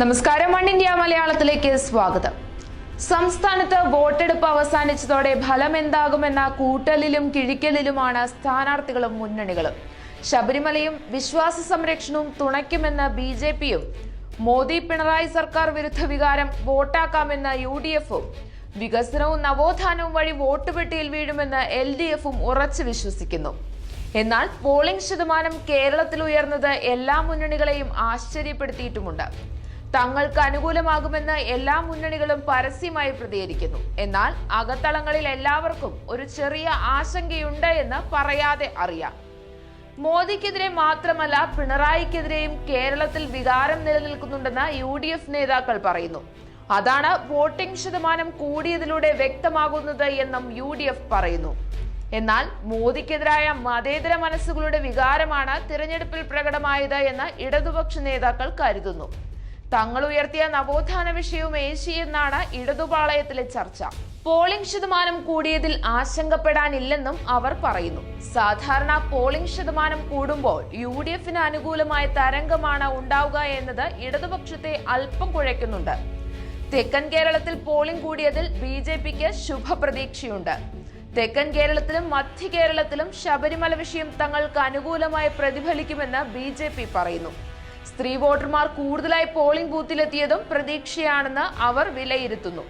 നമസ്കാരം. One India മലയാളത്തിലേക്ക് സ്വാഗതം. സംസ്ഥാനത്ത് വോട്ടെടുപ്പ് അവസാനിച്ചതോടെ ഫലം എന്താകുമെന്ന കൂട്ടലിലും കിഴിക്കലിലുമാണ് സ്ഥാനാർത്ഥികളും മുന്നണികളും. ശബരിമലയും വിശ്വാസ സംരക്ഷണവും തുണയ്ക്കുമെന്ന് ബി ജെ പിയും മോദി പിണറായി സർക്കാർ വിരുദ്ധ വികാരം വോട്ടാക്കാമെന്ന് യു ഡി എഫും വികസനവും നവോത്ഥാനവും വഴി വോട്ട് പെട്ടിയിൽ വീഴുമെന്ന് എൽ ഡി എഫും ഉറച്ചു വിശ്വസിക്കുന്നു. എന്നാൽ പോളിംഗ് ശതമാനം കേരളത്തിൽ ഉയർന്നത് എല്ലാ മുന്നണികളെയും ആശ്ചര്യപ്പെടുത്തിയിട്ടുമുണ്ട്. തങ്ങൾക്ക് അനുകൂലമാകുമെന്ന് എല്ലാ മുന്നണികളും പരസ്യമായി പ്രതികരിക്കുന്നു. എന്നാൽ അകത്തളങ്ങളിൽ എല്ലാവർക്കും ഒരു ചെറിയ ആശങ്കയുണ്ട് എന്ന് പറയാതെ അറിയാം. മോദിക്കെതിരെ മാത്രമല്ല പിണറായിക്കെതിരെയും കേരളത്തിൽ വികാരം നിലനിൽക്കുന്നുണ്ടെന്ന് യു ഡി എഫ് നേതാക്കൾ പറയുന്നു. അതാണ് വോട്ടിംഗ് ശതമാനം കൂടിയതിലൂടെ വ്യക്തമാകുന്നത് എന്നും യു ഡി എഫ് പറയുന്നു. എന്നാൽ മോദിക്കെതിരായ മതേതര മനസ്സുകളുടെ വികാരമാണ് തിരഞ്ഞെടുപ്പിൽ പ്രകടമായത് എന്ന് ഇടതുപക്ഷ നേതാക്കൾ കരുതുന്നു. തങ്ങൾ ഉയർത്തിയ നവോത്ഥാന വിഷയവും ഏശിയെന്നാണ് ഇടതുപാളയത്തിലെ ചർച്ച. പോളിംഗ് ശതമാനം കൂടിയതിൽ ആശങ്കപ്പെടാനില്ലെന്നും അവർ പറയുന്നു. സാധാരണ പോളിംഗ് ശതമാനം കൂടുമ്പോൾ യു ഡി എഫിന് അനുകൂലമായ തരംഗമാണ് ഉണ്ടാവുക എന്നത് ഇടതുപക്ഷത്തെ അല്പം കുഴയ്ക്കുന്നുണ്ട്. തെക്കൻ കേരളത്തിൽ പോളിംഗ് കൂടിയതിൽ ബി ജെ പിക്ക് ശുഭപ്രതീക്ഷയുണ്ട്. തെക്കൻ കേരളത്തിലും മധ്യ കേരളത്തിലും ശബരിമല വിഷയം തങ്ങൾക്ക് അനുകൂലമായി പ്രതിഫലിക്കുമെന്ന് ബി പറയുന്നു. സ്ത്രീ വോട്ടർമാർ കൂടുതലായി പോളിംഗ് ബൂത്തിലെത്തിയതും പ്രതീക്ഷയാണെന്ന് അവർ വിലയിരുത്തുന്നു.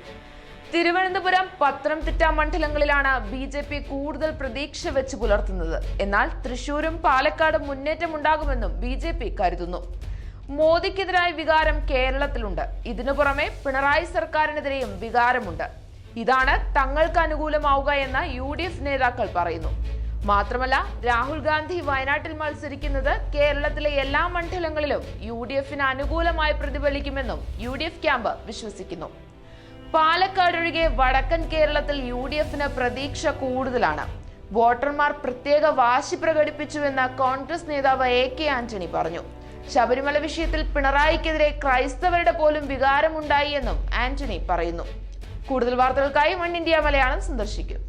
തിരുവനന്തപുരം പത്തനംതിട്ട മണ്ഡലങ്ങളിലാണ് ബി ജെ പി കൂടുതൽ പ്രതീക്ഷ വെച്ച് പുലർത്തുന്നത്. എന്നാൽ തൃശൂരും പാലക്കാടും മുന്നേറ്റമുണ്ടാകുമെന്നും ബി ജെ പി കരുതുന്നു. മോദിക്കെതിരായ വികാരം കേരളത്തിലുണ്ട്. ഇതിനു പുറമെ പിണറായി സർക്കാരിനെതിരെയും വികാരമുണ്ട്. ഇതാണ് തങ്ങൾക്ക് അനുകൂലമാവുക എന്ന് യു നേതാക്കൾ പറയുന്നു. മാത്രമല്ല രാഹുൽ ഗാന്ധി വയനാട്ടിൽ മത്സരിക്കുന്നത് കേരളത്തിലെ എല്ലാ മണ്ഡലങ്ങളിലും യു ഡി എഫിന് അനുകൂലമായി പ്രതിഫലിക്കുമെന്നും യു ഡി എഫ് ക്യാമ്പ് വിശ്വസിക്കുന്നു. പാലക്കാട് ഒഴികെ വടക്കൻ കേരളത്തിൽ യു ഡി എഫിന് പ്രതീക്ഷ കൂടുതലാണ്. വോട്ടർമാർ പ്രത്യേക വാശി പ്രകടിപ്പിച്ചുവെന്ന് കോൺഗ്രസ് നേതാവ് എ കെ ആന്റണി പറഞ്ഞു. ശബരിമല വിഷയത്തിൽ പിണറായിക്കെതിരെ ക്രൈസ്തവരുടെ പോലും വികാരമുണ്ടായി എന്നും ആന്റണി പറയുന്നു. കൂടുതൽ വാർത്തകൾക്കായി വൺ ഇന്ത്യ മലയാളം സന്ദർശിക്കും.